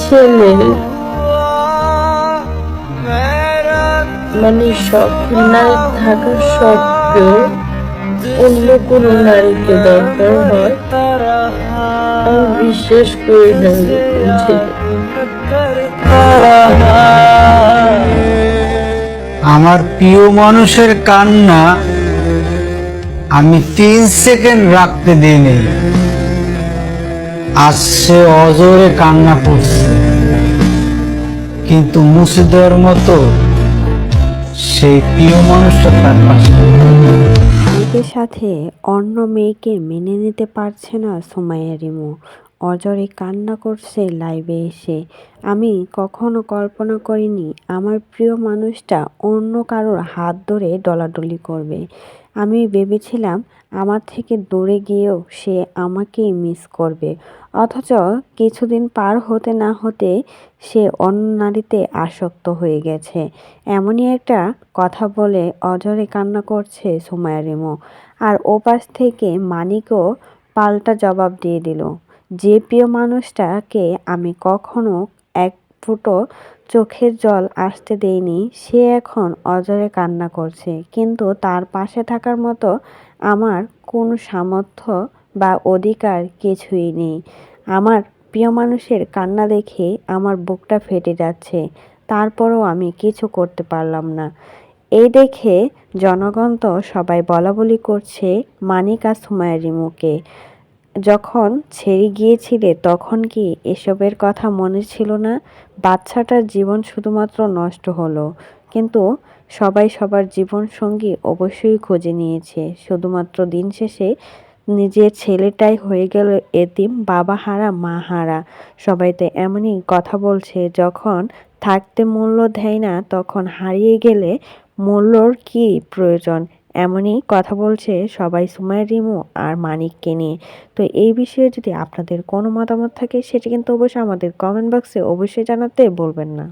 ছেলে মানে নারী থাকা সত্ত্বেও অন্য কোনো নারীকে দরকার হয়? আমি বিশ্বাস করি না আমার প্রিয় মানুষের কান্না আমি তিন সেকেন্ড রাখতে দিইনি। আজ সে অজরে কান্না পড়ছে কিন্তু মুছে দেওয়ার মতো সেই প্রিয় মানুষটা তার পাশে। সাথে অন্য মেয়েকে মেনে নিতে পারছে না সুমাইয়া রিমু। অজরে কান্না করছে লাইভে এসে। আমি কখনো কল্পনা করিনি, আমার প্রিয় মানুষটা অন্য কারোর হাত ধরে ডলাডলি করবে। আমি ভেবেছিলাম, আমার থেকে দূরে গিয়েও সে আমাকেই মিস করবে। অথচ কিছুদিন পার হতে না হতে সে অন্য নারীতে আসক্ত হয়ে গেছে। এমনই একটা কথা বলে অজরে কান্না করছে সুমায়া রিমু। আর ওপাশ থেকে মানিকও পাল্টা জবাব দিয়ে দিল। যে প্রিয় মানুষটাকে আমি কখনো এক ফুটো চোখের জল আসতে দেইনি, সে এখন অজরে কান্না করছে। কিন্তু তার পাশে থাকার মতো আমার কোনো সামর্থ্য বা অধিকার কিছুই নেই। আমার প্রিয় মানুষের কান্না দেখে আমার বুকটা ফেটে যাচ্ছে। তারপরও আমি কিছু করতে পারলাম না। এই দেখে জনগণ তো সবাই বলাবলি করছে মানিক আর রিমুকে। যখন ছেড়ে গিয়েছিলে, তখন কি এসবের কথা মনে ছিল না? বাচ্চাটার জীবন শুধুমাত্র নষ্ট হলো। কিন্তু সবাই সবার জীবন সঙ্গী অবশ্যই খুঁজে নিয়েছে। শুধুমাত্র দিন শেষে নিজের ছেলেটাই হয়ে গেল এতিম, বাবা হারা, মা হারা। সবাই তো এমনই কথা বলছে, যখন থাকতে মূল্য দেয় না, তখন হারিয়ে গেলে মূল্যর কি প্রয়োজন? এমনই কথা বলছে সবাই সুমাইয়া, রিমু আর মানিককে নিয়ে। তো এই বিষয়ে যদি আপনাদের কোনো মতামত থাকে, সেটি কিন্তু অবশ্যই আমাদের কমেন্ট বক্সে অবশ্যই জানাতে বলবেন না।